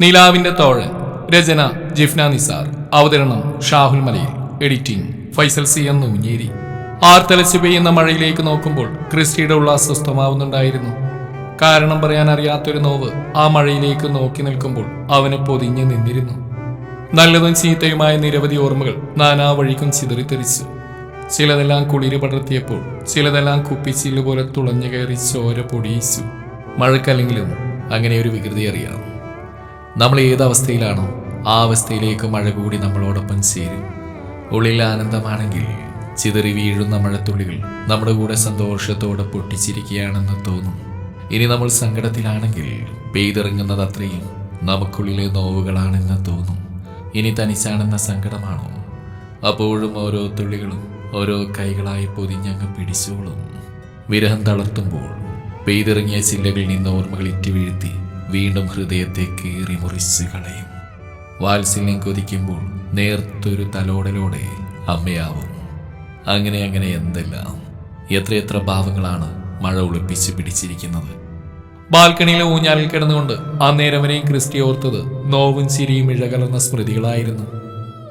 നിലാവിന്റെ തോഴൻ രചന ജിഫ്ന നിസാർ അവതരണം ഷാഹുൽ മലയിൽ editing Faisal C എന്ന നൂഞ്ഞേരി. ആർത്തലച്ചു പെയ്യുന്ന മഴയിലേക്ക് നോക്കുമ്പോൾ ക്രിസ്റ്റിയുടെ ഉള്ള അസ്വസ്ഥമാവുന്നുണ്ടായിരുന്നു കാരണം പറയാൻ അറിയാത്തൊരു നോവ് ആ മഴയിലേക്ക് നോക്കി നിൽക്കുമ്പോൾ അവന് പൊതിഞ്ഞു നിന്നിരുന്നു. നല്ലതും ചീത്തയുമായ നിരവധി ഓർമ്മകൾ നാനാ വഴിക്കും ചിതറിത്തെറിച്ചു. ചിലതെല്ലാം കുളിര് പടർത്തിയപ്പോൾ ചിലതെല്ലാം കുപ്പിച്ചില്ല് പോലെ തുളഞ്ഞു കയറി ചോര പൊടിയിച്ചു. മഴക്കല്ലെങ്കിലും അങ്ങനെ ഒരു വികൃതി അറിയാം നമ്മൾ ഏതവസ്ഥയിലാണോ ആ അവസ്ഥയിലേക്ക് മഴ കൂടി നമ്മളോടൊപ്പം ചേരും. ഉള്ളിൽ ആനന്ദമാണെങ്കിൽ ചിതറി വീഴുന്ന മഴത്തുള്ളികൾ നമ്മുടെ കൂടെ സന്തോഷത്തോടെ പൊട്ടിച്ചിരിക്കുകയാണെന്ന് തോന്നും. ഇനി നമ്മൾ സങ്കടത്തിലാണെങ്കിൽ പെയ്തിറങ്ങുന്നത് അത്രയും നമുക്കുള്ളിലെ നോവുകളാണെന്ന് തോന്നും. ഇനി തനിച്ചാണെന്ന സങ്കടമാണോ? അപ്പോഴും ഓരോ തുള്ളികളും ഓരോ കൈകളായി പൊതിഞ്ഞങ്ങ് പിടിച്ചോളും. വിരഹം തളർത്തുമ്പോൾ പെയ്തിറങ്ങിയ ചില്ലകളിൽ നിന്ന് ഓർമ്മകൾ ഇറ്റി വീഴ്ത്തി വീണ്ടും ഹൃദയത്തെ കീറി മുറിച്ച് കളയും. വാത്സല്യം കൊതിക്കുമ്പോൾ നേർത്തൊരു തലോടലോടെ അമ്മയാവും. അങ്ങനെ അങ്ങനെ എന്തെല്ലാം? എത്രയെത്ര ഭാവങ്ങളാണ് മഴ ഒളിപ്പിച്ച് പിടിച്ചിരിക്കുന്നത്. ബാൽക്കണിയിലെ ഊഞ്ഞാലിൽ കിടന്നുകൊണ്ട് ആ നേരം വരെയും ക്രിസ്റ്റി ഓർത്തത് നോവും ചിരിയും ഇഴകലർന്ന സ്മൃതികളായിരുന്നു.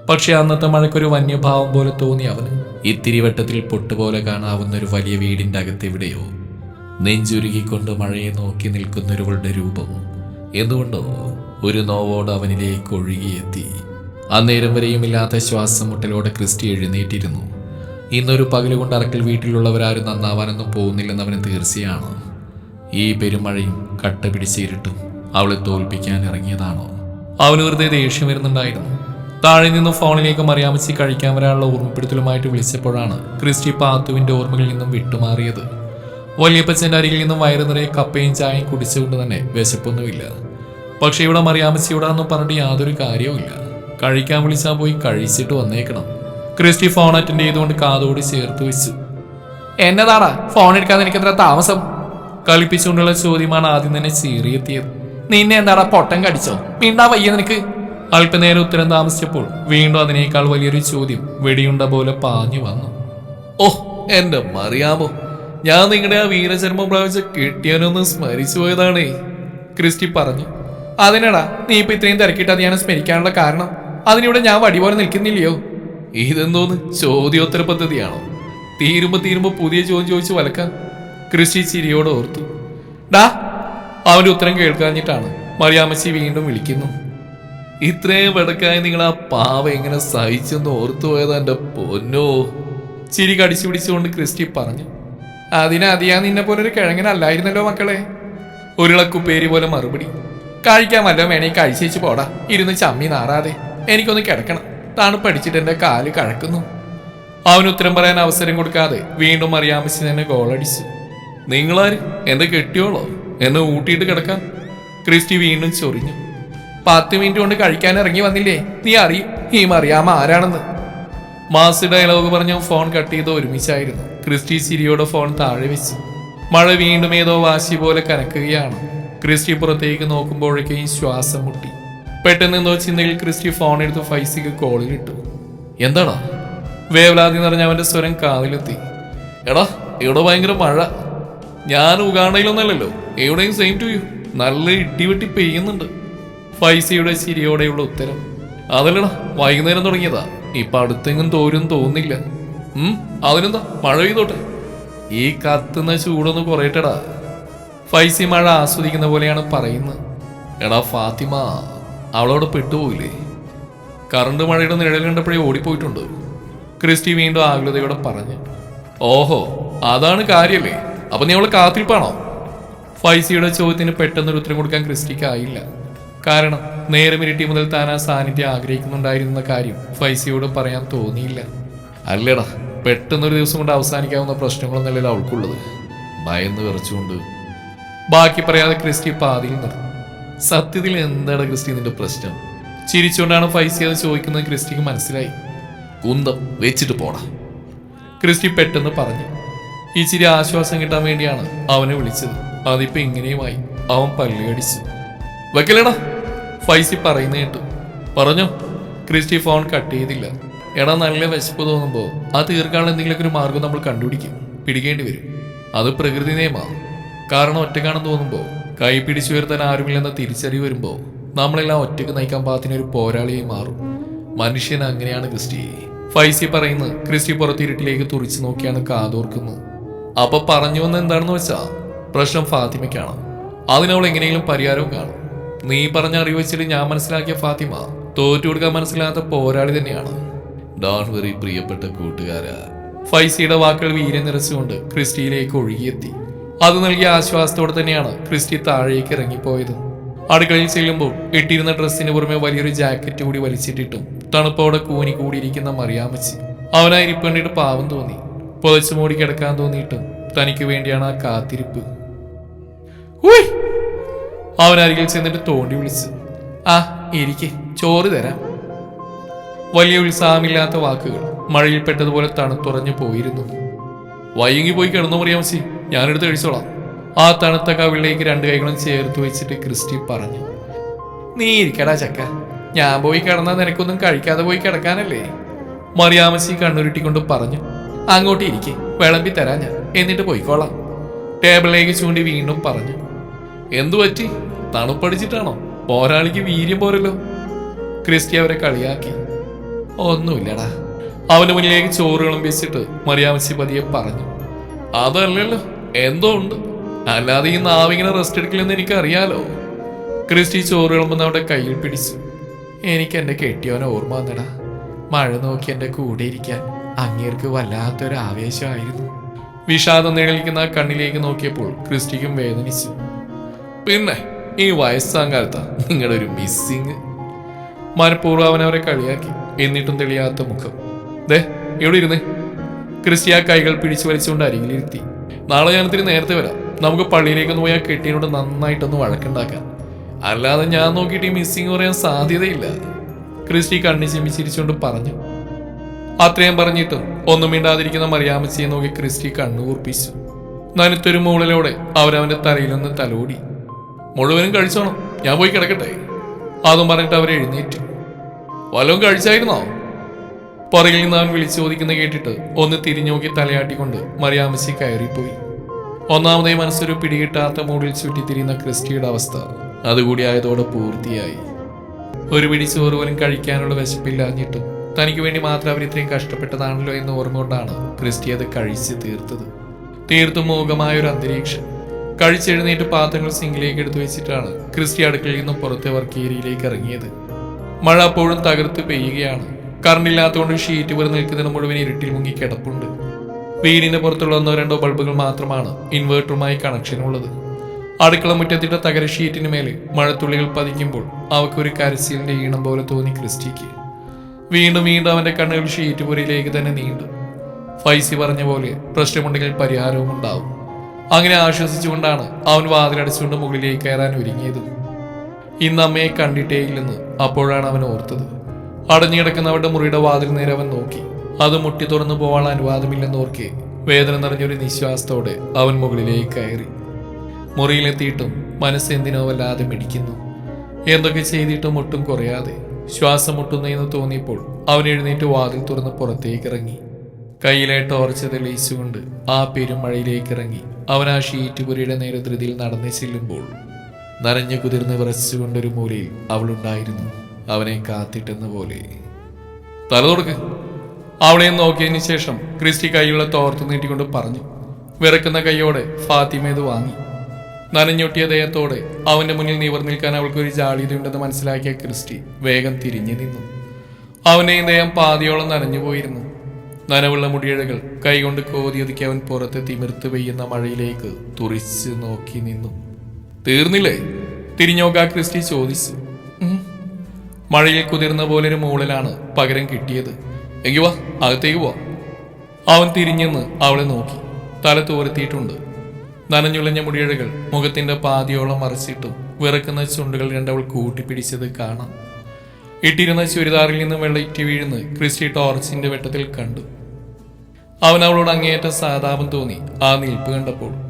പക്ഷെ അന്നത്തെ മഴയ്ക്കൊരു വന്യഭാവം പോലെ തോന്നി അവന് ഇത്തിരി വട്ടത്തിൽ പൊട്ടുപോലെ കാണാവുന്ന ഒരു വലിയ വീടിന്റെ അകത്തെവിടെയോ നെഞ്ചുരുകിക്കൊണ്ട് മഴയെ നോക്കി നിൽക്കുന്നൊരുവളുടെ രൂപവും. എന്തുകൊണ്ടോ ഒരു നോവോട് അവനിലേക്ക് ഒഴുകിയെത്തി. അന്നേരം വരെയും ഇല്ലാത്ത ശ്വാസം മുട്ടലോടെ ക്രിസ്റ്റി എഴുന്നേറ്റിരുന്നു. ഇന്നൊരു പകലുകൊണ്ട് അറക്കൽ വീട്ടിലുള്ളവരാരും നന്നാവാനൊന്നും പോകുന്നില്ലെന്ന് അവന് തീർച്ചയാണ്. ഈ പെരുമഴയും കട്ട പിടിച്ചിരുട്ടും അവളെ തോൽപ്പിക്കാൻ ഇറങ്ങിയതാണോ? അവന് വെറുതെ ദേഷ്യം വരുന്നുണ്ടായിരുന്നു. താഴെ നിന്ന് ഫോണിലേക്ക് മറിയാമച്ചി കഴിക്കാൻ വരാനുള്ള ഓർമ്മപ്പെടുത്തലുമായിട്ട് വിളിച്ചപ്പോഴാണ് ക്രിസ്റ്റി പാത്തുവിന്റെ ഓർമ്മകളിൽ നിന്നും വിട്ടുമാറിയത്. വലിയപ്പച്ചന്റെ അരികിൽ നിന്നും വയറു നിറയെ കപ്പയും ചായയും കുടിച്ചുകൊണ്ട് തന്നെ വിശപ്പൊന്നുമില്ല. പക്ഷെ ഇവിടെ മറിയാമച്ചിയോടാന്ന് പറഞ്ഞിട്ട് യാതൊരു കാര്യവുമില്ല കഴിക്കാൻ വിളിച്ചാൽ പോയി കഴിച്ചിട്ട് വന്നേക്കണം. ക്രിസ്റ്റി ഫോൺ അറ്റൻഡ് ചെയ്തുകൊണ്ട് കാതോട് ചേർത്ത് വെച്ചു. എന്നതാടാ ഫോൺ എടുക്കാൻ എനിക്ക് എത്ര താമസം? കളിപ്പിച്ചുകൊണ്ടുള്ള ചോദ്യമാണ് ആദ്യം തന്നെ ചീറിയെത്തിയത്. നിന്നെ എന്താടാ പൊട്ടം കടിച്ചോ? മിണ്ടാ വയ്യ നിനക്ക്. അല്പനേരം ഉത്തരം താമസിച്ചപ്പോൾ വീണ്ടും അതിനേക്കാൾ വലിയൊരു ചോദ്യം വെടിയുണ്ട പോലെ പാഞ്ഞു വന്നു. ഓ എന്റെ മറിയാമോ ഞാൻ നിങ്ങളുടെ ആ വീരചർമ്മം പ്രാപിച്ച കിട്ടിയാനൊന്ന് സ്മരിച്ചു പോയതാണേ ക്രിസ്റ്റി പറഞ്ഞു. അതിനടാ നീ ഇപ്പൊ ഇത്രയും തിരക്കിട്ട് അത് ഞാൻ സ്മരിക്കാനുള്ള കാരണം. അതിനിവിടെ ഞാൻ വടിപോലെ നിൽക്കുന്നില്ലയോ? ഇതെന്തോന്ന് ചോദ്യോത്തര പദ്ധതിയാണോ? തീരുമ്പോ തീരുമ്പോ പുതിയ ചോദ്യം ചോദിച്ചു വലക്കാൻ കൃഷി ചിരിയോട് ഓർത്തു. ഡാ അവന്റെ ഉത്തരം കേൾക്കാഞ്ഞിട്ടാണ് മറിയാമ്മച്ചി വീണ്ടും വിളിക്കുന്നു. ഇത്രയും വെടക്കായി നിങ്ങൾ ആ പാവ എങ്ങനെ സഹിച്ചെന്ന് ഓർത്തു പോയതാ എന്റെ പൊന്നോ. ചിരി കടിച്ചു പിടിച്ചുകൊണ്ട് ക്രിസ്റ്റി പറഞ്ഞു. അതിനതിയാ നിന്നെ പോലെ ഒരു കിഴങ്ങനല്ലായിരുന്നല്ലോ മക്കളെ. ഉരുളക്കുപ്പേരി പോലെ മറുപടി. കഴിക്കാൻ വല്ലതും വേണേ കഴിച്ചേച്ച് പോടാ. ഇരുന്ന് ചമ്മി നാറാതെ. എനിക്കൊന്ന് കിടക്കണം. തണുപ്പടിച്ചിട്ട് എന്റെ കാൽ കഴക്കുന്നു. അവൻ ഉത്തരം പറയാൻ അവസരം കൊടുക്കാതെ വീണ്ടും അറിയാമിച്ച് തന്നെ ഗോളടിച്ചു നിങ്ങളാര്? എന്റെ കെട്ടിയോളോ? എന്നെ ഊട്ടിയിട്ട് കിടക്കാൻ? ക്രിസ്റ്റി വീണ്ടും ചൊറിഞ്ഞു. പത്ത് മിനിറ്റ് കൊണ്ട് കഴിക്കാൻ ഇറങ്ങി വന്നില്ലേ? നീ അറിയും ഈ മറിയാമ ആരാണെന്ന്. മാസ് ഡയലോഗ് പറഞ്ഞ ഫോൺ കട്ട് ചെയ്ത് ഒരുമിച്ചായിരുന്നു. ക്രിസ്റ്റി സിരിയുടെ ഫോൺ താഴെ വെച്ചു. മഴ വീണ്ടും ഏതോ വാശി പോലെ കനക്കുകയാണ്. ക്രിസ്റ്റി പുറത്തേക്ക് നോക്കുമ്പോഴേക്കും ശ്വാസം മുട്ടി. പെട്ടെന്ന് എന്തോ ചിന്തയിൽ ക്രിസ്റ്റി ഫോൺ എടുത്ത് ഫൈസിക്ക് കോളിലിട്ടു എന്താടാ? വേവലാതി നിറഞ്ഞ അവന്റെ സ്വരം കാതിലെത്തി. എടാ ഇവിടെ ഭയങ്കര മഴ. ഞാൻ ഉഗാണ്ടയിലൊന്നല്ലല്ലോ. എവിടെയും സെയിം ടു യു നല്ല ഇടിവെട്ടി പെയ്യുന്നുണ്ട്. ഫൈസിയുടെ ചിരിയോടെയുള്ള ഉത്തരം. അതല്ലടാ വൈകുന്നേരം തുടങ്ങിയതാ. ഇപ്പൊ അടുത്തെങ്ങും തോരും തോന്നില്ല. അതിനെന്താ? മഴ പെയ്തോട്ടെ. ഈ കത്തുന്ന ചൂടൊന്ന് കുറയട്ടടാ. ഫൈസി മഴ ആസ്വദിക്കുന്ന പോലെയാണ് പറയുന്നത്. എടാ ഫാത്തിമ അവളോട് പെട്ടുപോയില്ലേ? കറണ്ട് മഴയുടെ നിഴൽ കണ്ടപ്പോഴേ ഓടിപ്പോയിട്ടുണ്ട്. ക്രിസ്റ്റി വീണ്ടും ആകുലതയോടെ പറഞ്ഞു ഓഹോ അതാണ് കാര്യമല്ലേ അപ്പൊ നീ അവളെ കാത്തിരിപ്പാണോ? ഫൈസിയുടെ ചോദ്യത്തിന് പെട്ടെന്നൊരു ഉത്തരം കൊടുക്കാൻ ക്രിസ്റ്റിക്ക് ആയില്ല കാരണം നേരമിരിട്ടി മുതൽ താൻ ആ സാന്നിധ്യം ആഗ്രഹിക്കുന്നുണ്ടായിരുന്ന കാര്യം ഫൈസിയോട് പറയാൻ തോന്നിയില്ല. അല്ലടാ പെട്ടെന്നൊരു ദിവസം കൊണ്ട് അവസാനിക്കാവുന്ന പ്രശ്നങ്ങളൊന്നല്ലല്ലോ അവൾക്കുള്ളത്. ഭയന്ന് വിറച്ചുകൊണ്ട് ബാക്കി പറയാതെ ക്രിസ്റ്റി പാതിയിൽ നിർത്തി സത്യത്തിൽ എന്താണ് ക്രിസ്റ്റി നിന്റെ പ്രശ്നം? ചിരിച്ചുകൊണ്ടാണ് ഫൈസി അത് ചോദിക്കുന്നത് ക്രിസ്റ്റിക്ക് മനസ്സിലായി. കുന്തം വെച്ചിട്ട് പോടാ. ക്രിസ്റ്റി പെട്ടെന്ന് പറഞ്ഞു. ഈ ചിരി ആശ്വാസം കിട്ടാൻ വേണ്ടിയാണ് അവനെ വിളിച്ചത്. അതിപ്പോ ഇങ്ങനെയുമായി അവൻ പല്ലുകടിച്ചു വെക്കലേടാ ഫൈസി പറയുന്ന കേട്ടു. പറഞ്ഞോ. ക്രിസ്റ്റി ഫോൺ കട്ട് ചെയ്തില്ല. എടാ നല്ല വിശപ്പ് തോന്നുമ്പോൾ ആ തീർക്കാനുള്ള എന്തെങ്കിലുമൊക്കെ ഒരു മാർഗം നമ്മൾ കണ്ടുപിടിക്കും. പിടിക്കേണ്ടി വരും. അത് പ്രകൃതി നിയമാ കാരണം ഒറ്റക്കാണെന്ന് തോന്നുമ്പോൾ കൈ പിടിച്ചുയർത്താൻ ആരുമില്ലെന്ന തിരിച്ചറിവ് വരുമ്പോൾ നമ്മളെല്ലാം ഒറ്റയ്ക്ക് നയിക്കാൻ ഒരു പോരാളിയായി മാറും. മനുഷ്യൻ അങ്ങനെയാണ് ക്രിസ്റ്റി. ഫൈസി പറയുന്നത് ക്രിസ്റ്റി പുറത്തിരുട്ടിലേക്ക് തുറിച്ചു നോക്കിയാണ് കാതോർക്കുന്നത്. അപ്പൊ പറഞ്ഞു വന്ന എന്താണെന്ന് വെച്ചാ പ്രശ്നം ഫാത്തിമയ്ക്കാണ്. അതിനവൾ എങ്ങനെയെങ്കിലും പരിഹാരവും കാണും. നീ പറഞ്ഞ അറിവ് വെച്ചിട്ട് ഞാൻ മനസ്സിലാക്കിയ ഫാത്തിമ തോറ്റു കൊടുക്കാൻ മനസ്സിലാത്ത പോരാളി തന്നെയാണ്. ഡോൺ വെറി പ്രിയപ്പെട്ട കൂട്ടുകാരാ. ഫൈസിയുടെ വാക്കുകൾ വീര്യം നിറച്ചുകൊണ്ട് ക്രിസ്റ്റിയിലേക്ക് ഒഴുകിയെത്തി. അത് നൽകിയ ആശ്വാസത്തോടെ തന്നെയാണ് ക്രിസ്റ്റി താഴേക്ക് ഇറങ്ങിപ്പോയത്. അടുക്കളയിൽ ചെല്ലുമ്പോൾ ഇട്ടിരുന്ന ഡ്രസ്സിന് പുറമെ വലിയൊരു ജാക്കറ്റ് കൂടി വലിച്ചിട്ടിട്ടും തണുപ്പോടെ കൂനി കൂടിയിരിക്കുന്ന മറിയാമച്ചി അവനായി ഇരിപ്പണ്ടിട്ട് പാവം തോന്നി. പുതച്ചു മൂടി കിടക്കാൻ തോന്നിയിട്ടും തനിക്ക് വേണ്ടിയാണ് ആ കാത്തിരിപ്പ്. അവനരികിൽ ചെന്നിട്ട് തോണ്ടി വിളിച്ചു ആ ഇരിക്കെ ചോറ് തരാം. വലിയ ഉത്സാഹമില്ലാത്ത വാക്കുകൾ. മഴയിൽ പെട്ടതുപോലെ തണുത്തുറഞ്ഞു പോയിരുന്നു. വൈകി പോയി കിടന്നു പറയാമച്ചി ഞാനെടുത്ത് കഴിച്ചോളാം. ആ തണുത്ത കവിളിലേക്ക് രണ്ട് കൈകളും ചേർത്ത് വെച്ചിട്ട് ക്രിസ്റ്റി പറഞ്ഞു. നീ ഇരിക്കടാ ചക്ക. ഞാൻ പോയി കിടന്നാൽ നിനക്കൊന്നും കഴിക്കാതെ പോയി കിടക്കാനല്ലേ? മറിയാമസി കണ്ണുരുട്ടിക്കൊണ്ട് പറഞ്ഞു. അങ്ങോട്ട് ഇരിക്കെ. വിളമ്പി തരാം ഞാൻ. എന്നിട്ട് പോയിക്കോളാം. ടേബിളിലേക്ക് ചൂണ്ടി വീണ്ടും പറഞ്ഞു. എന്തു പറ്റി? തണുപ്പടിച്ചിട്ടാണോ? പോരാളിക്ക് വീര്യം പോരല്ലോ. ക്രിസ്റ്റി അവരെ കളിയാക്കി. ഒന്നുമില്ലടാ. അവന്റെ മുന്നിലേക്ക് ചോറ് വിളമ്പിച്ചിട്ട് മറിയാമച്ചി പതിയെ പറഞ്ഞു അതല്ലല്ലോ എന്തോ ഉണ്ട്. അല്ലാതെ ഈ നാവിങ്ങനെ റെസ്റ്റ് എടുക്കില്ലെന്ന് എനിക്കറിയാലോ. ക്രിസ്റ്റി ചോറ് വിളമ്പുന്ന അവന്റെ കയ്യിൽ പിടിച്ചു. എനിക്ക് എന്റെ കെട്ടിയവനെ ഓർമ്മ വന്നടാ. മഴ നോക്കി എന്റെ കൂടെ ഇരിക്കാൻ അങ്ങേർക്ക് വല്ലാത്തൊരു ആവേശമായിരുന്നു. വിഷാദം നിഴലിക്കുന്ന കണ്ണിലേക്ക് നോക്കിയപ്പോൾ ക്രിസ്റ്റിക്കും വേദനിച്ചു. പിന്നെ ഈ വയസ്സാം കാലത്താ നിങ്ങളുടെ ഒരു മിസ്സിങ് മനഃപൂർവം അവനവരെ കളിയാക്കി. എന്നിട്ടും തെളിയാത്ത മുഖം. ദേ എവിടെ ഇരുന്നേ? ക്രിസ്റ്റിയ കൈകൾ പിടിച്ചു വലിച്ചുകൊണ്ട് അരികിലിരുത്തി. നാളെ ഞാൻ ഇത്തിരി നേരത്തെ വരാം. നമുക്ക് പള്ളിയിലേക്ക് പോയാൽ കെട്ടിയോട് നന്നായിട്ടൊന്ന് വഴക്കുണ്ടാക്കാം. അല്ലാതെ ഞാൻ നോക്കിയിട്ട് ഈ മിസ്സിങ് പറയാൻ സാധ്യതയില്ല. ക്രിസ്റ്റി കണ്ണി ചിമ്മി ചിരിച്ചുകൊണ്ട് പറഞ്ഞു. അത്രയും പറഞ്ഞിട്ടും ഒന്നും മിണ്ടാതിരിക്കുന്ന മറിയാമച്ചിയെ നോക്കി ക്രിസ്റ്റി കണ്ണുകൂർപ്പിച്ചു നനുത്തൊരു മുകളിലൂടെ അവരവന്റെ തലയിലൊന്ന് തലോടി. മുഴുവനും കഴിച്ചോണം. ഞാൻ പോയി കിടക്കട്ടെ. അതും പറഞ്ഞിട്ട് അവർ എഴുന്നേറ്റു വല്ലതും കഴിച്ചായിരുന്നോ? പുറകിൽ നിന്ന് അവൻ വിളിച്ചു ചോദിക്കുന്നത് കേട്ടിട്ട് ഒന്ന് തിരിഞ്ഞു നോക്കി തലയാട്ടിക്കൊണ്ട് മറിയാമസി കയറിപ്പോയി. ഒന്നാമതായി മനസ്സൊരു പിടികിട്ടാത്ത മൂടിൽ ചുറ്റിത്തിരിയുന്ന ക്രിസ്റ്റിയുടെ അവസ്ഥ അതുകൂടി ആയതോടെ പൂർത്തിയായി. ഒരു പിടി ചോറ് പോലും കഴിക്കാനുള്ള വിശപ്പില്ലാഞ്ഞിട്ട് തനിക്ക് വേണ്ടി മാത്രം അവർ ഇത്രയും കഷ്ടപ്പെട്ടതാണല്ലോ എന്ന് ഓർമ്മ കൊണ്ടാണ് ക്രിസ്റ്റി അത് കഴിച്ച് തീർത്തത്. തീർത്തും മൂകമായ ഒരു അന്തരീക്ഷം. കഴിച്ചെഴുന്നേറ്റ് പാത്രങ്ങൾ സിങ്കിലേക്ക് എടുത്തു വെച്ചിട്ടാണ് ക്രിസ്റ്റി അടുക്കളയിൽ നിന്നും പുറത്തെ വർക്ക് ഏരിയയിലേക്ക് ഇറങ്ങിയത്. മഴ അപ്പോഴും തകർത്ത് പെയ്യുകയാണ്. കറണ്ടില്ലാത്തതുകൊണ്ട് ഷീറ്റ് വരെ നിൽക്കുന്നതിന് മുഴുവൻ ഇരുട്ടിൽ മുങ്ങി കിടപ്പുണ്ട്. വീടിന്റെ പുറത്തുള്ള ഒന്നോ രണ്ടോ ബൾബുകൾ മാത്രമാണ് ഇൻവേർട്ടറുമായി കണക്ഷൻ ഉള്ളത് അടുക്കള മുറ്റത്തിട്ട തകര ഷീറ്റിന് മേലെ മഴത്തുള്ളികൾ പതിക്കുമ്പോൾ അവക്കൊരു കരസീലിന്റെ ഈണം പോലെ തോന്നി ക്രിസ്റ്റിക്ക്. വീണ്ടും വീണ്ടും അവന്റെ കണ്ണുകൾ ഷീറ്റ് പുരയിലേക്ക് തന്നെ നീണ്ടു. ഫൈസി പറഞ്ഞ പോലെ പ്രശ്നമുണ്ടെങ്കിൽ പരിഹാരവും ഉണ്ടാവും. അങ്ങനെ ആശ്വസിച്ചുകൊണ്ടാണ് അവൻ വാതിലടിച്ചുകൊണ്ട് മുകളിലേക്ക് കയറാൻ ഒരുങ്ങിയത്. ഇന്ന് അമ്മയെ കണ്ടിട്ടേയില്ലെന്ന് അപ്പോഴാണ് അവൻ ഓർത്തത്. അടഞ്ഞുകിടക്കുന്ന അവരുടെ മുറിയുടെ വാതിൽ നേരെ അവൻ നോക്കി. അത് മുട്ടി തുറന്നു പോവാൻ അനുവാദമില്ലെന്ന് ഓർക്കെ വേദന നിറഞ്ഞൊരു നിശ്വാസത്തോടെ അവൻ മുകളിലേക്ക് കയറി. മുറിയിലെത്തിയിട്ടും മനസ്സ് എന്തിനോ വല്ലാതെ മിടിക്കുന്നു. എന്തൊക്കെ ചെയ്തിട്ടും ഒട്ടും കുറയാതെ ശ്വാസം മുട്ടുന്നതെന്ന് തോന്നിയപ്പോൾ അവൻ എഴുന്നേറ്റ് വാതിൽ തുറന്ന് പുറത്തേക്ക് ഇറങ്ങി കയ്യിലെ ടോർച്ച് തെളിയിച്ചുകൊണ്ട് ആ പെരുമഴയിലേക്ക് ഇറങ്ങി അവൻ ആ ഷീറ്റ് പുരയുടെ നേരെ ധൃതിയിൽ നടന്നു ചെല്ലുമ്പോൾ നനഞ്ഞു കുതിർന്ന് വിറച്ചുകൊണ്ടൊരു മൂലയിൽ അവളുണ്ടായിരുന്നു. അവനെ കാത്തിട്ടെന്ന പോലെ. തലതുടക്ക് അവളെ നോക്കിയതിന് ശേഷം ക്രിസ്റ്റി കൈയുള്ള തോർത്ത് നീട്ടിക്കൊണ്ട് പറഞ്ഞു. വിറക്കുന്ന കൈയോടെ ഫാത്തിമ ഇത് വാങ്ങി. നനഞ്ഞൊട്ടിയ ദേഹത്തോടെ അവന്റെ മുന്നിൽ നിവർ നിൽക്കാൻ അവൾക്ക് അവൾക്കൊരു ജാളിതയുണ്ടെന്ന് മനസ്സിലാക്കിയ ക്രിസ്റ്റി വേഗം തിരിഞ്ഞു നിന്നു. അവനെ ദേഹം പാതിയോളം നനഞ്ഞു പോയിരുന്നു. നനവുള്ള മുടിയഴകൾ കൈകൊണ്ട് കോതിയൊതുക്കി അവൻ പുറത്ത് തിമിർത്ത് പെയ്യുന്ന മഴയിലേക്ക് തുറിച്ച് നോക്കി നിന്നു. തീർന്നില്ലേ? തിരിഞ്ഞോക്കാ ക്രിസ്റ്റി ചോദിച്ചു. മഴയിൽ കുതിർന്ന പോലെ ഒരു മൂളലാണ് പകരം കിട്ടിയത്. എങ്കി വാ അകത്തേക്ക് പോവാം. അവൻ തിരിഞ്ഞെന്ന് അവളെ നോക്കി. തല തോരത്തിയിട്ടുണ്ട് നനഞ്ഞുളഞ്ഞ മുടിയഴകൾ മുഖത്തിന്റെ പാതിയോളം മറച്ചിട്ടും വിറക്കുന്ന ചുണ്ടുകൾ രണ്ടവൾ കൂട്ടിപ്പിടിച്ചത് കാണാം. ഇട്ടിരുന്ന ചുരിദാറിൽ നിന്ന് വെള്ളയിറ്റി വീഴുന്ന് ക്രിസ്റ്റി ടോർച്ചിന്റെ വെട്ടത്തിൽ കണ്ടു. അവൻ അവളോട് അങ്ങേയറ്റ സാതാപം തോന്നി ആ നിൽപ്പ് കണ്ടപ്പോൾ.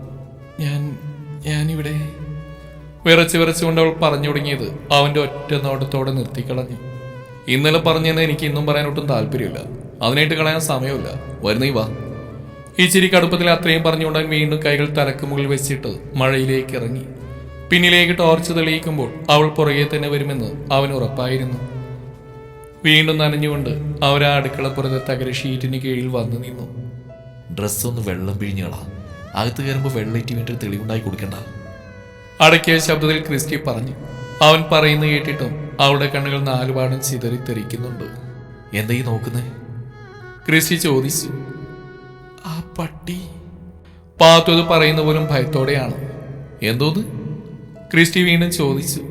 വിറച്ച് വിറച്ചുകൊണ്ട് അവൾ പറഞ്ഞു തുടങ്ങിയത് അവന്റെ ഒറ്റ നോട്ടത്തോടെ നിർത്തിക്കളഞ്ഞു. ഇന്നലെ പറഞ്ഞെന്ന് എനിക്ക് ഇന്നും പറയാൻ ഒട്ടും താല്പര്യമില്ല. അതിനായിട്ട് കളയാൻ സമയമില്ല. വരുന്നീ വാ. ഈ ചിരി കടുപ്പത്തിൽ അത്രയും പറഞ്ഞുകൊണ്ട് വീണ്ടും കൈകൾ തലക്ക് മുകളിൽ വെച്ചിട്ട് മഴയിലേക്ക് ഇറങ്ങി. പിന്നിലേക്ക് ടോർച്ച് തെളിയിക്കുമ്പോൾ അവൾ പുറകെ തന്നെ വരുമെന്ന് അവൻ ഉറപ്പായിരുന്നു. വീണ്ടും നനഞ്ഞുകൊണ്ട് അവർ ആ അടുക്കളപ്പുറത്തെ തകര ഷീറ്റിന് കീഴിൽ വന്നു നിന്നു. ഡ്രസ്സൊന്ന് വെള്ളം പിഴിഞ്ഞുകളാ അകത്ത് കയറുമ്പോൾ വെള്ളേറ്റി വീട്ടിൽ തെളിവുണ്ടായി കൊടുക്കണ്ട. അടക്കിയ ശബ്ദത്തിൽ ക്രിസ്റ്റി പറഞ്ഞു അവൻ പറയുന്നത് കേട്ടിട്ടും അവളുടെ കണ്ണുകൾ നാലുപാടും ചിതറിത്തെറിക്കുന്നുണ്ട്. എന്താ ഈ നോക്കുന്നേ? ക്രിസ്റ്റി ചോദിച്ചു. ആ പട്ടി. പാത്തു അത് പറയുന്ന പോലും ഭയത്തോടെയാണ്. എന്തോന്ന്? ക്രിസ്റ്റി വീണ്ടും ചോദിച്ചു.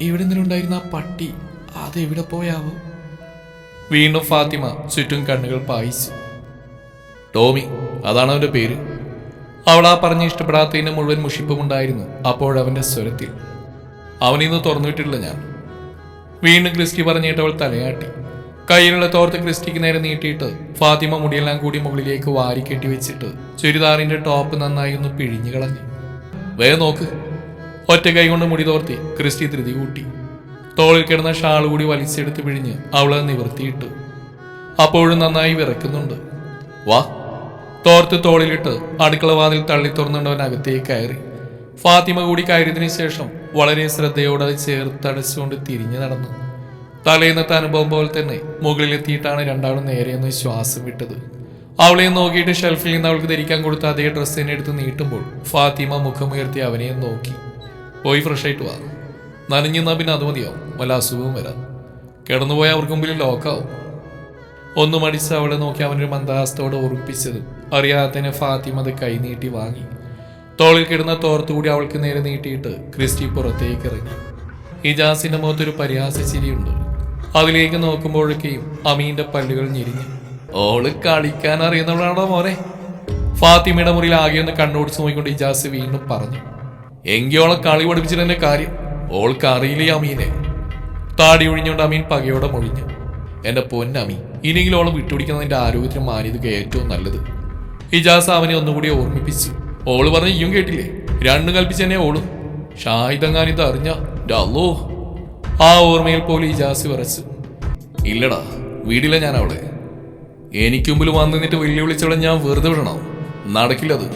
ഇവിടെ നിന്നുണ്ടായിരുന്ന ആ പട്ടി? അതെവിടെ പോയാവോ? വീണ്ടും ഫാത്തിമ ചുറ്റും കണ്ണുകൾ പായിച്ചു. ടോമി അതാണ് അവന്റെ പേര്. അവൾ ആ പറഞ്ഞ് ഇഷ്ടപ്പെടാത്തതിന് മുഴുവൻ മുഷിപ്പുമുണ്ടായിരുന്നു അപ്പോഴവന്റെ സ്വരത്തിൽ. അവനിന്ന് തുറന്നുവിട്ടിട്ടില്ല ഞാൻ. വീണ്ടും ക്രിസ്റ്റി പറഞ്ഞിട്ട് അവൾ തലയാട്ടി. കയ്യിലുള്ള തോർത്ത് ക്രിസ്റ്റിക്ക് നേരെ നീട്ടിയിട്ട് ഫാത്തിമ മുടിയെല്ലാം കൂടി മുകളിലേക്ക് വാരി കെട്ടി വെച്ചിട്ട് ചുരിദാറിന്റെ ടോപ്പ് നന്നായി ഒന്ന് പിഴിഞ്ഞു കളഞ്ഞു. വേഗം നോക്ക്. ഒറ്റ കൈ കൊണ്ട് മുടി തോർത്തി ക്രിസ്റ്റി ധൃതി കൂട്ടി. തോളിൽ കിടന്ന ഷാൾ കൂടി വലിച്ചെടുത്ത് പിഴിഞ്ഞ് അവളെ നിവർത്തിയിട്ടു. അപ്പോഴും നന്നായി വിറക്കുന്നുണ്ട്. വാ. തോർത്ത് തോളിലിട്ട് അടുക്കളവാതിൽ തള്ളി തുറന്നുണ്ടവൻ അകത്തേക്ക് കയറി. ഫാത്തിമ കൂടി കയറിയതിനു ശേഷം വളരെ ശ്രദ്ധയോടെ അത് ചേർത്തടച്ചുകൊണ്ട് തിരിഞ്ഞു നടന്നു. തലേന്നത്തെ അനുഭവം പോലെ തന്നെ മുകളിലെത്തിയിട്ടാണ് രണ്ടാളും നേരെയൊന്ന് ശ്വാസം വിട്ടത്. അവളെ നോക്കിയിട്ട് ഷെൽഫിൽ നിന്ന് അവൾക്ക് ധരിക്കാൻ കൊടുത്ത അതേ ഡ്രസ്സ് തന്നെ എടുത്ത് നീട്ടുമ്പോൾ ഫാത്തിമ മുഖമുയർത്തി അവനെ നോക്കി. പോയി ഫ്രഷ് ആയിട്ട് വാ. നനഞ്ഞെന്നാ പിന്നെ അത് മതിയാവും. വല്ല അസുഖവും വരാം. കിടന്നുപോയാൽ അവർക്ക് മുമ്പിൽ ലോക്കാവും ഒന്നും അടിച്ച് അവളെ നോക്കി അവനൊരു മന്ദഹാസത്തോടെ ഓർമ്മിപ്പിച്ചത് അറിയാതെ തന്നെ ഫാത്തിമ അത് കൈനീട്ടി വാങ്ങി. തോളിൽ കിടന്ന തോർത്തുകൂടി അവൾക്ക് നേരെ നീട്ടിയിട്ട് ക്രിസ്റ്റി പുറത്തേക്ക് ഇറങ്ങി. ഇജാസിന്റെ മുഖത്തൊരു പരിഹാസ ചിരിയുണ്ട് അതിലേക്ക് നോക്കുമ്പോഴൊക്കെയും അമീന്റെ പല്ലുകൾ ഞെരിഞ്ഞു. ഓൾ കളിക്കാൻ അറിയുന്നവളാണോ മോനെ? ഫാത്തിമയുടെ മുറിയിൽ ആകെ ഒന്ന് കണ്ണോടിച്ച് നോക്കിക്കൊണ്ട് ഇജാസ് വീണ്ടും പറഞ്ഞു. എങ്കിയോളെ കളി പഠിപ്പിച്ചിട്ടെന്നെ കാര്യം? ഓൾക്ക് അറിയില്ലേ അമീനെ? താടി ഒഴിഞ്ഞുകൊണ്ട് അമീൻ പകയോടെ മൊഴിഞ്ഞു. എന്റെ പൊന്നമി ഇനിയെങ്കിലും ഓളെ വിട്ടുപിടിക്കുന്നതിന്റെ ആരോഗ്യത്തിന് മാനിയതൊക്കെ ഏറ്റവും നല്ലത് ഇജാസ് അവനെ ഒന്നുകൂടി ഓർമ്മിപ്പിച്ചു. ഓൾ പറഞ്ഞ ഇയും കേട്ടില്ലേ? രണ്ടും കൽപ്പിച്ച് തന്നെ ഓളും. ഷാഹിദങ്ങാനിത് അറിഞ്ഞ അല്ലോ ആ ഓർമ്മയിൽ പോലും ഇജാസ് വിറച്ചു. ഇല്ലടാ വീടില്ല ഞാൻ അവളെ എനിക്ക് മുമ്പിൽ വന്നു വെല്ലുവിളിച്ചവളെ ഞാൻ വെറുതെ വിടണം. നടക്കില്ലത്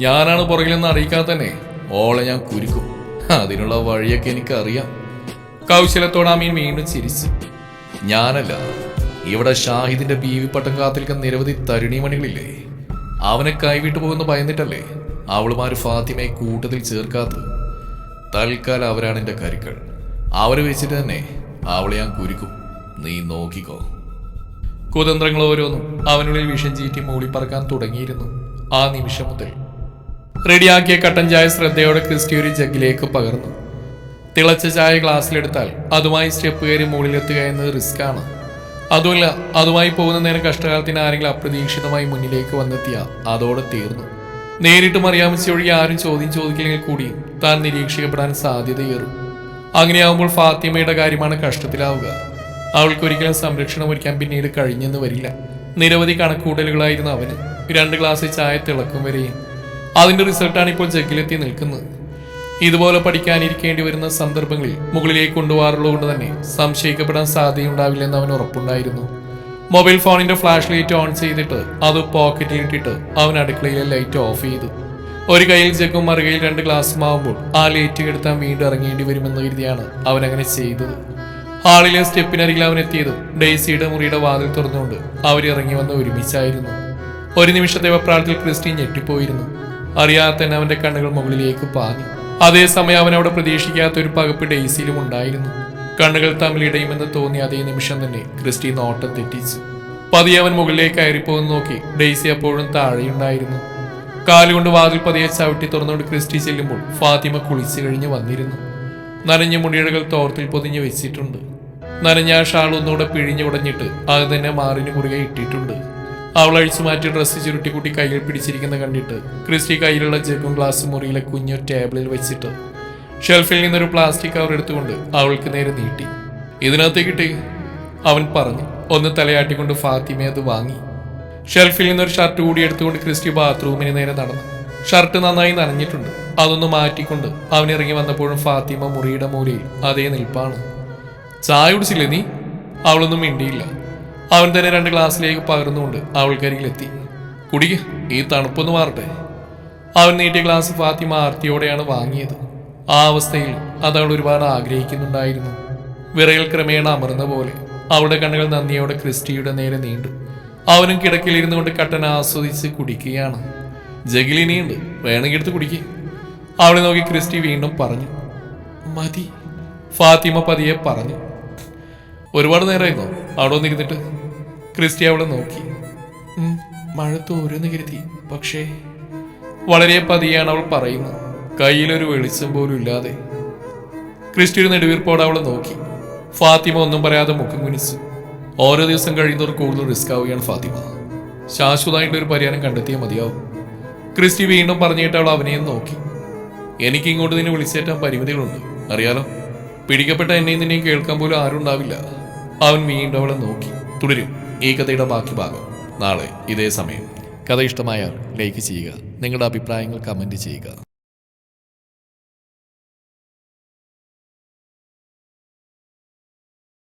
ഞാനാണ് പുറകിലെന്ന് അറിയിക്കാതെ തന്നെ ഓളെ ഞാൻ കുരുക്കും. അതിനുള്ള വഴിയൊക്കെ എനിക്കറിയാം. കൗശലത്തോടെ അമീൻ വീണ്ടും ചിരിച്ചു. ഞാനല്ല ഇവിടെ ഷാഹിദിന്റെ ബീവി പട്ടം കാത്തിരിക്കുന്ന നിരവധി തരുണീമണികളില്ലേ? അവനെ കൈവിട്ടു പോകുന്ന ഭയന്നിട്ടല്ലേ? അവളുമാർ ഫാത്തിമയെ കൂട്ടത്തിൽ ചേർക്കാത്തത്. തൽക്കാലം അവരാണ് എന്റെ കരുക്കൾ. അവരെ വെച്ചിട്ട് തന്നെ അവളെ ഞാൻ കുരുക്കും. നീ നോക്കിക്കോ. കുതന്ത്രങ്ങൾ ഓരോന്നും അവനുള്ളിൽ വിഷം ചീറ്റി മൂളിപ്പറക്കാൻ തുടങ്ങിയിരുന്നു ആ നിമിഷം മുതൽ. റെഡിയാക്കിയ കട്ടൻ ചായ ശ്രദ്ധയോടെ ക്രിസ്റ്റി ഒരു ജഗ്ഗിലേക്ക് പകർന്നു. തിളച്ച ചായ ഗ്ലാസ്സിലെടുത്താൽ അതുമായി സ്റ്റെപ്പ് കയറി മുകളിലെത്തുക എന്നത് റിസ്ക് ആണ് അതുമല്ല അതുമായി പോകുന്ന നേരം കഷ്ടകാലത്തിന് ആരെങ്കിലും അപ്രതീക്ഷിതമായി മുന്നിലേക്ക് വന്നെത്തിയ അതോടെ തീർന്നു. നേരിട്ട് മറിയാമിച്ച ഒഴികെ ആരും ചോദ്യം ചോദിക്കില്ലെങ്കിൽ കൂടി താൻ നിരീക്ഷിക്കപ്പെടാൻ സാധ്യതയേറും. അങ്ങനെയാവുമ്പോൾ ഫാത്തിമയുടെ കാര്യമാണ് കഷ്ടത്തിലാവുക. അവൾക്കൊരിക്കലും സംരക്ഷണം ഒരുക്കാൻ പിന്നീട് കഴിഞ്ഞെന്ന് വരില്ല. നിരവധി കണക്കൂട്ടലുകളായിരുന്നു അവന്. രണ്ട് ഗ്ലാസ് ചായ തിളക്കും വരെയും. അതിന്റെ റിസൾട്ടാണ് ഇപ്പോൾ ജഗ്ഗിലെത്തി നിൽക്കുന്നത്. ഇതുപോലെ പഠിക്കാനിരിക്കേണ്ടി വരുന്ന സന്ദർഭങ്ങളിൽ മുകളിലേക്ക് കൊണ്ടുപോകാറുള്ളത് കൊണ്ട് തന്നെ സംശയിക്കപ്പെടാൻ സാധ്യതയുണ്ടാവില്ലെന്ന് അവൻ ഉറപ്പുണ്ടായിരുന്നു. മൊബൈൽ ഫോണിന്റെ ഫ്ലാഷ് ലൈറ്റ് ഓൺ ചെയ്തിട്ട് അത് പോക്കറ്റിൽ ഇട്ടിട്ട് അവൻ അടുക്കളയിലെ ലൈറ്റ് ഓഫ് ചെയ്തു. ഒരു കയ്യിൽ ജഗ്ഗും മറുകയിൽ രണ്ട് ഗ്ലാസ്സും ആവുമ്പോൾ ആ ലൈറ്റ് കെടുത്താൻ വീണ്ടും ഇറങ്ങേണ്ടി വരുമെന്ന് കരുതിയാണ് അവൻ അങ്ങനെ ചെയ്തത്. ഹാളിലെ സ്റ്റെപ്പിനരികിൽ അവൻ എത്തിയതും ഡെയ്സിയുടെ മുറിയുടെ വാതിൽ തുറന്നുകൊണ്ട് അവരിറങ്ങി വന്ന് ഒരുമിച്ചായിരുന്നു. ഒരു നിമിഷത്തെ വെപ്രാളത്തിൽ ക്രിസ്റ്റി ഞെട്ടിപ്പോയിരുന്നു. അറിയാതെ തന്നെ അവന്റെ കണ്ണുകൾ മുകളിലേക്ക് പാഞ്ഞു. അതേസമയം അവൻ അവിടെ പ്രതീക്ഷിക്കാത്ത ഒരു പകപ്പ് ഡെയ്സിയിലും ഉണ്ടായിരുന്നു. കണ്ണുകൾ തമ്മിൽ ഇടയുമെന്ന് തോന്നിയ അതേ നിമിഷം തന്നെ ക്രിസ്റ്റി നോട്ടം തെറ്റിച്ചു. പതിയെ അവൻ മുകളിലേക്ക് കയറിപ്പോകുന്ന നോക്കി ഡെയ്സി അപ്പോഴും താഴെയുണ്ടായിരുന്നു. കാലുകൊണ്ട് വാതിൽ പതിയെ ചവിട്ടി തുറന്നുകൊണ്ട് ക്രിസ്റ്റി ചെല്ലുമ്പോൾ ഫാത്തിമ കുളിച്ചു കഴിഞ്ഞ് വന്നിരുന്നു. നനഞ്ഞ മുടിയടകൾ തോർത്തിൽ പൊതിഞ്ഞു വെച്ചിട്ടുണ്ട്. നനഞ്ഞ ഷാൾ ഒന്നുകൂടെ പിഴിഞ്ഞു ഉടഞ്ഞിട്ട് അത് തന്നെ മാറിന് കുറുകെ ഇട്ടിട്ടുണ്ട്. അവൾ അഴിച്ചു മാറ്റി ഡ്രസ്സ് ചുരുട്ടിക്കുട്ടി കയ്യിൽ പിടിച്ചിരിക്കുന്ന കണ്ടിട്ട് ക്രിസ്റ്റി കയ്യിലുള്ള ജഗും ഗ്ലാസ് മുറിയിലെ കുഞ്ഞു ടേബിളിൽ വെച്ചിട്ട് ഷെൽഫിൽ നിന്നൊരു പ്ലാസ്റ്റിക് കവർ എടുത്തുകൊണ്ട് അവൾക്ക് നേരെ നീട്ടി. ഇതിനകത്ത് കിട്ടി? അവൻ പറഞ്ഞു. ഒന്ന് തലയാട്ടിക്കൊണ്ട് ഫാത്തിമ അത് വാങ്ങി. ഷെൽഫിൽ നിന്നൊരു ഷർട്ട് കൂടി എടുത്തുകൊണ്ട് ക്രിസ്റ്റി ബാത്റൂമിന് നേരെ നടന്നു. ഷർട്ട് നന്നായി നനഞ്ഞിട്ടുണ്ട്. അതൊന്ന് മാറ്റിക്കൊണ്ട് അവൻ ഇറങ്ങി വന്നപ്പോഴും ഫാത്തിമ മുറിയുടെ മൂലയിൽ അതേ നിൽപ്പാണ്. ചായ കുടിച്ചില്ലേ നീ? അവളൊന്നും മിണ്ടിയില്ല. അവൻ തന്നെ രണ്ട് ഗ്ലാസ്സിലേക്ക് പകർന്നുകൊണ്ട് അവൾക്കരികിലെത്തി. കുടിക്ക് ഈ തണുപ്പൊന്ന് മാറട്ടെ. അവൻ നീട്ടിയ ഗ്ലാസ് ഫാത്തിമ ആർത്തിയോടെയാണ് വാങ്ങിയത്. ആ അവസ്ഥയിൽ അത് അവൾ ഒരുപാട് ആഗ്രഹിക്കുന്നുണ്ടായിരുന്നു. വിറയൽ ക്രമേണ അമർന്ന പോലെ അവളുടെ കണ്ണുകൾ നന്ദിയോടെ ക്രിസ്റ്റിയുടെ നേരെ നീണ്ടു. അവനും കിടക്കിലിരുന്നു കൊണ്ട് കട്ടൻ ആസ്വദിച്ച് കുടിക്കുകയാണ്. ജഗിലിനിയുണ്ട് വേണമെങ്കിൽ എടുത്ത് കുടിക്കുക അവളെ നോക്കി ക്രിസ്റ്റി വീണ്ടും പറഞ്ഞു മതി ഫാത്തിമ പതിയെ പറഞ്ഞു. ഒരുപാട് നേരമായിരുന്നോ അവിടെ വന്നിരുന്നിട്ട്? ക്രിസ്റ്റി അവളെ നോക്കി. മഴത്ത് മഴ തോരുന്ന് കരുതി. പക്ഷേ വളരെ പതിയാണ് അവൾ പറയുന്നത്. കയ്യിലൊരു വെളിച്ചം പോലും ഇല്ലാതെ. ക്രിസ്റ്റി ഒരു നെടുവീർപ്പോടെ അവളെ നോക്കി. ഫാത്തിമ ഒന്നും പറയാതെ മുഖം കുനിച്ചു. ഓരോ ദിവസം കഴിയുന്നവർ കൂടുതൽ റിസ്ക് ആവുകയാണ് ഫാത്തിമ. ശാശ്വതമായിട്ട് ഒരു പരിഹാരം കണ്ടെത്തിയാൽ മതിയാവും. ക്രിസ്റ്റി വീണ്ടും പറഞ്ഞിട്ട് അവൾ അവനെയും നോക്കി. എനിക്ക് ഇങ്ങോട്ട് നിന്നെ വിളിച്ചേറ്റാൻ പരിമിതികളുണ്ട്. അറിയാലോ? പിടിക്കപ്പെട്ട എന്നെയും നിന്നെയും കേൾക്കാൻ പോലും ആരും ഉണ്ടാവില്ല അവൻ വീണ്ടും അവളെ നോക്കി. തുടരും. ഈ കഥയുടെ ബാക്കി ഭാഗം. നാളെ ഇതേ സമയം. കഥ ഇഷ്ടമായാൽ ലൈക്ക് ചെയ്യുക. നിങ്ങളുടെ അഭിപ്രായങ്ങൾ കമന്റ് ചെയ്യുക.